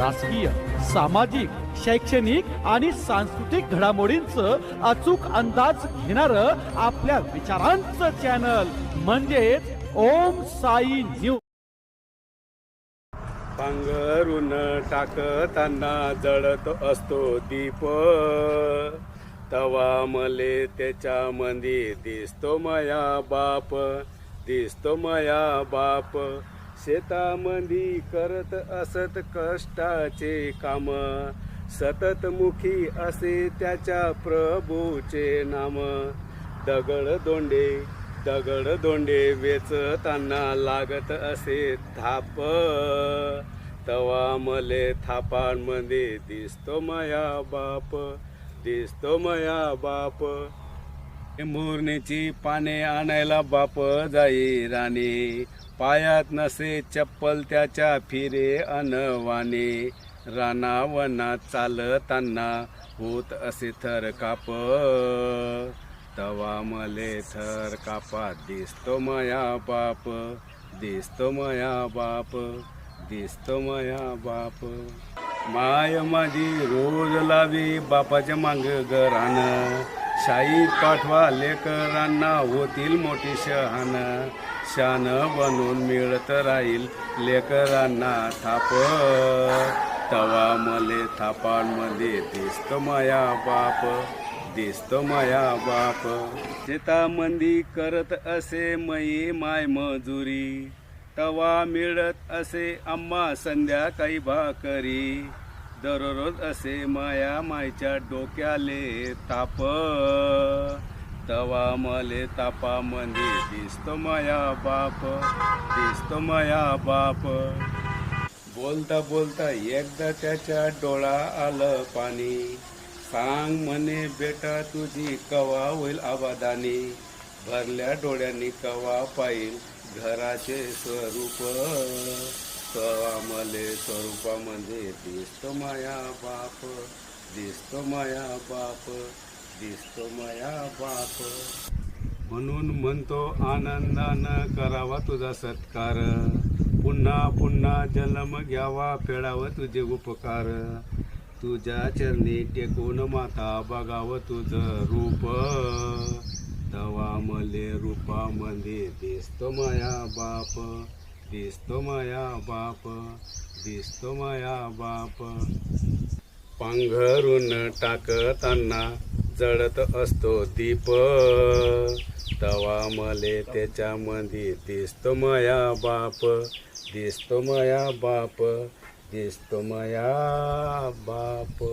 राजकीय सामाजिक शैक्षणिक आणि सांस्कृतिक घडामोडींचं अचूक अंदाज घेणार आपल्या विचारांचं चॅनल म्हणजेच ओम साई न्यूज पांघरून टाकताना जळत असतो दीप. तवा मले त्याच्या मंदी दिसतो माया बाप दिसतो माया बाप. शेतामंदी करत असत कष्टाचे काम. सतत मुखी असे त्याच्या प्रभूचे नाम. दगड दोंडे दगड दोंडे वेचताना लागत असे थाप. तवा मले थापांमध्ये दिसतो माया बाप दिसतो माया बाप. मोरणीची पाने आणायला बाप जाई राणी. पायात नसे चप्पल त्याच्या फिरे अनवाने रानावना चालताना होत असे थर काप. तवा मले थर कापा दिसतो माया बाप. दिसतो माया बाप दिसतो माया बाप. माय माझी रोज लावी बापाच्या मांग घरानं. शाही पाठवा लेकरांना होतील मोठी शहान शान बनून मिळत राहील लेकरांना थाप. तवा मले थापांमध्ये दिसतो माया बाप दिसत माया बाप. शेतामंदी करत असे मई माय मजुरी. तवा मिळत असे आम्हा संध्याकाळी भाकरी. दररोज असे माया मायच्या डोक्याले ताप. तवा मले तापामध्ये दिसतो माया बाप दिसतो माया बाप. बोलता बोलता एकदा त्याच्या डोळा आलं पाणी. सांग म्हणे बेटा तुझी कवा होईल आबादानी भरल्या डोळ्यांनी कवा पाहिल घराचे स्वरूप? तवा स्वरूपामध्ये दिसतो माया बाप दिसतो माया बाप दिसतो माया बाप. म्हणून म्हणतो आनंदानं करावा तुझा सत्कार. पुन्हा पुन्हा जन्म घ्यावा फेडावं तुझे उपकार. तुझ्या चरणी टेकून माता बघावं तुझं रूप. तवा मले रूपामध्ये दिसतो माया बाप. दिसतो माया बाप दिसतो माया बाप. पांघरून टाकताना जळत असतो दीप. तवा मले त्याच्यामध्ये दिसतो माया बाप दिसतो माया बाप दिसतो माया बाप.